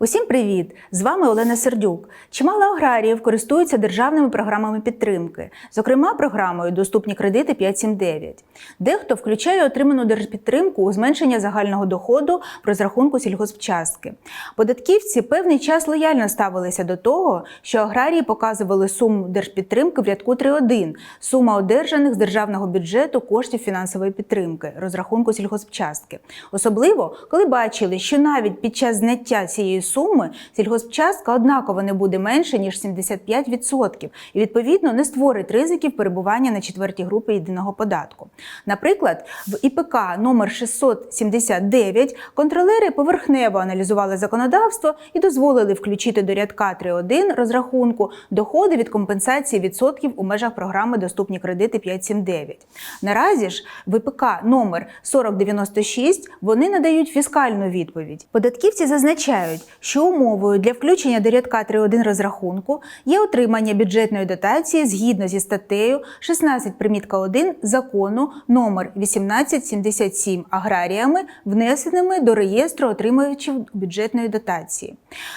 Усім привіт! З вами Олена Сердюк. Чимало аграріїв користуються державними програмами підтримки, зокрема програмою Доступні кредити 579. Дехто включає отриману держпідтримку у зменшення загального доходу в розрахунку сільгоспчастки. Податківці певний час лояльно ставилися до того, що аграрії показували суму держпідтримки в рядку 3.1 – сума одержаних з державного бюджету коштів фінансової підтримки розрахунку сільгоспчастки. Особливо, коли бачили, що навіть під час зняття цієї суми сільгоспчастка однаково не буде менше, ніж 75%, і відповідно не створить ризиків перебування на четвертій групі єдиного податку. Наприклад, в ІПК номер 679 контролери поверхнево аналізували законодавство і дозволили включити до рядка 3.1 розрахунку доходи від компенсації відсотків у межах програми Доступні кредити 579. Наразі ж в ІПК номер 4096 вони надають фіскальну відповідь. Податківці зазначають, що умовою для включення до рядка 3.1 розрахунку є отримання бюджетної дотації згідно зі статтею 16 примітка 1 закону номер 1877 аграріями, внесеними до реєстру отримувачів бюджетної дотації.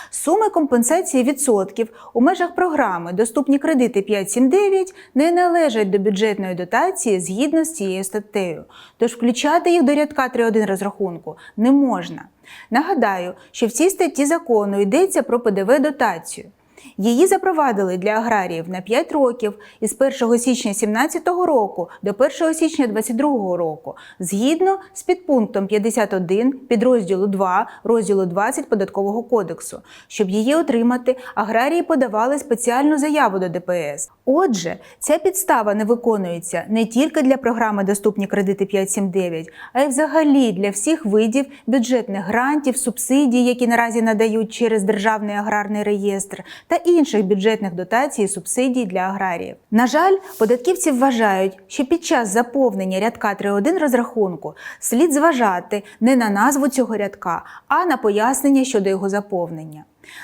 Суми компенсації відсотків у межах програми Доступні кредити 579 не належать до бюджетної дотації згідно з цією статтею, тож включати їх до рядка 3.1 розрахунку не можна. Нагадаю, що в цій статті закону йдеться про ПДВ дотацію. Її запровадили для аграріїв на 5 років із 1 січня 2017 року до 1 січня 2022 року, згідно з підпунктом 51 підрозділу 2 розділу 20 податкового кодексу. Щоб її отримати, аграрії подавали спеціальну заяву до ДПС. Отже, ця підстава не виконується не тільки для програми Доступні кредити 579, а й взагалі для всіх видів бюджетних грантів, субсидій, які наразі надають через Державний аграрний реєстр, та інших бюджетних дотацій і субсидій для аграріїв. На жаль, податківці вважають, що під час заповнення рядка 3.1 розрахунку слід зважати не на назву цього рядка, а на пояснення щодо його заповнення.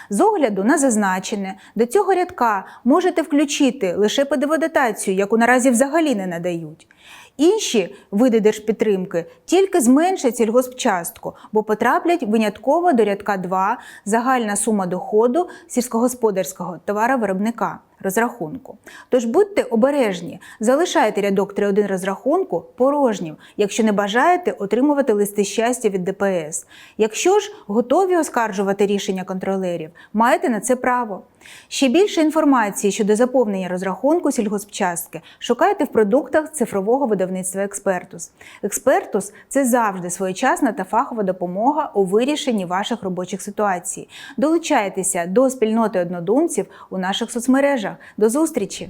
З огляду на зазначене, до цього рядка можете включити лише ПДВ-дотацію, яку наразі взагалі не надають. Інші види держпідтримки тільки зменшать сільгоспчастку, бо потраплять винятково до рядка 2 загальна сума доходу сільськогосподарського товаровиробника розрахунку. Тож будьте обережні, залишайте рядок 3.1 розрахунку порожнім, якщо не бажаєте отримувати листи щастя від ДПС. Якщо ж готові оскаржувати рішення контролерів, маєте на це право. Ще більше інформації щодо заповнення розрахунку сільгоспчастки шукайте в продуктах цифрового видавництва Експертус. Експертус це завжди своєчасна та фахова допомога у вирішенні ваших робочих ситуацій. Долучайтеся до спільноти однодумців у наших соцмережах. До зустрічі!